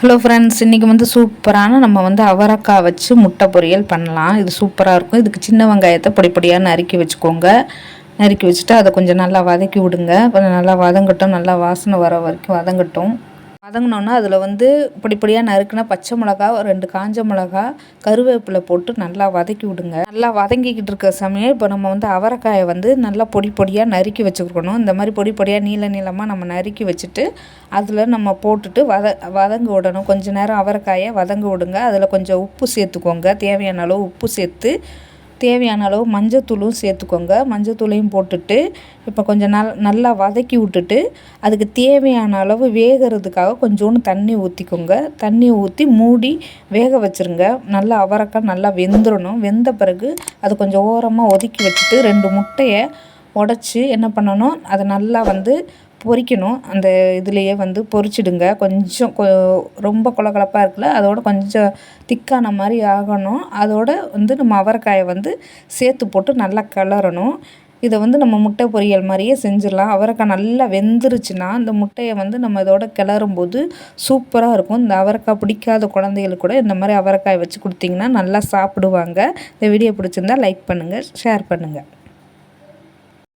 Hello friends இன்றைக்கி வந்து சூப்பரான நம்ம வந்து அவரக்காய் வச்சு முட்டை பொரியல் பண்ணலாம். இது சூப்பராக இருக்கும். இதுக்கு சின்ன வெங்காயத்தை பொடி பொடியாக நறுக்கி வச்சுக்கோங்க. நறுக்கி வச்சுட்டு அதை கொஞ்சம் நல்லா வதக்கி விடுங்க. கொஞ்சம் நல்லா வதங்கட்டும். நல்லா வாசனை வர வரைக்கும் வதங்கட்டும். வதங்கினோன்னா அதில் வந்து பொடிப்பொடியாக நறுக்கின பச்சை மிளகா ஒரு ரெண்டு காஞ்ச மிளகா கருவேப்பிலை போட்டு நல்லா வதக்கி விடுங்க. நல்லா வதங்கிக்கிட்டு இருக்க சமயம் இப்போ நம்ம வந்து அவரைக்காயை வந்து நல்லா பொடி பொடியாக நறுக்கி வச்சுருக்கணும். இந்த மாதிரி பொடி பொடியாக நீள நீளமாக நம்ம நறுக்கி வச்சுட்டு அதில் நம்ம போட்டுட்டு வத வதங்க விடணும். கொஞ்சம் நேரம் அவரைக்காயை வதங்க விடுங்க. அதில் கொஞ்சம் உப்பு சேர்த்துக்கோங்க. தேவையான அளவு உப்பு சேர்த்து தேவையான அளவு மஞ்சத்தூளும் சேர்த்துக்கோங்க. மஞ்சத்தூளையும் போட்டுட்டு இப்போ கொஞ்சம் நல் நல்லா வதக்கி விட்டுட்டு அதுக்கு தேவையான அளவு வேகிறதுக்காக கொஞ்சோண்டு தண்ணி ஊற்றிக்கோங்க தண்ணி ஊற்றி மூடி வேக வச்சுருங்க. நல்லா அவரக்காய் நல்லா வெந்துடணும் வெந்த பிறகு அது கொஞ்சம் ஓரமாக ஒதுக்கி வச்சுட்டு ரெண்டு முட்டையை உடச்சி என்ன பண்ணணும்? அதை நல்லா வந்து பொரிக்கணும் அந்த இதுலேயே வந்து பொரிச்சிடுங்க கொஞ்சம் கொ ரொம்ப கொலகொலப்பாக இருக்குல்ல? அதோட கொஞ்சம் திக்கான மாதிரி ஆகணும். அதோட வந்து நம்ம அவரைக்காயை வந்து சேர்த்து போட்டு நல்லா கிளறணும். இதை வந்து நம்ம முட்டை பொரியல் மாதிரியே செஞ்சிடலாம். அவரைக்காய் நல்லா வெந்துருச்சுன்னா அந்த முட்டையை வந்து நம்ம இதோட கிளறும் போது சூப்பராக இருக்கும். இந்த அவரைக்காய் பிடிக்காத குழந்தைகளுக்கு கூட இந்த மாதிரி அவரைக்காய் வச்சு கொடுத்திங்கன்னா நல்லா சாப்பிடுவாங்க. இந்த வீடியோ பிடிச்சிருந்தா லைக் பண்ணுங்கள் ஷேர் பண்ணுங்கள்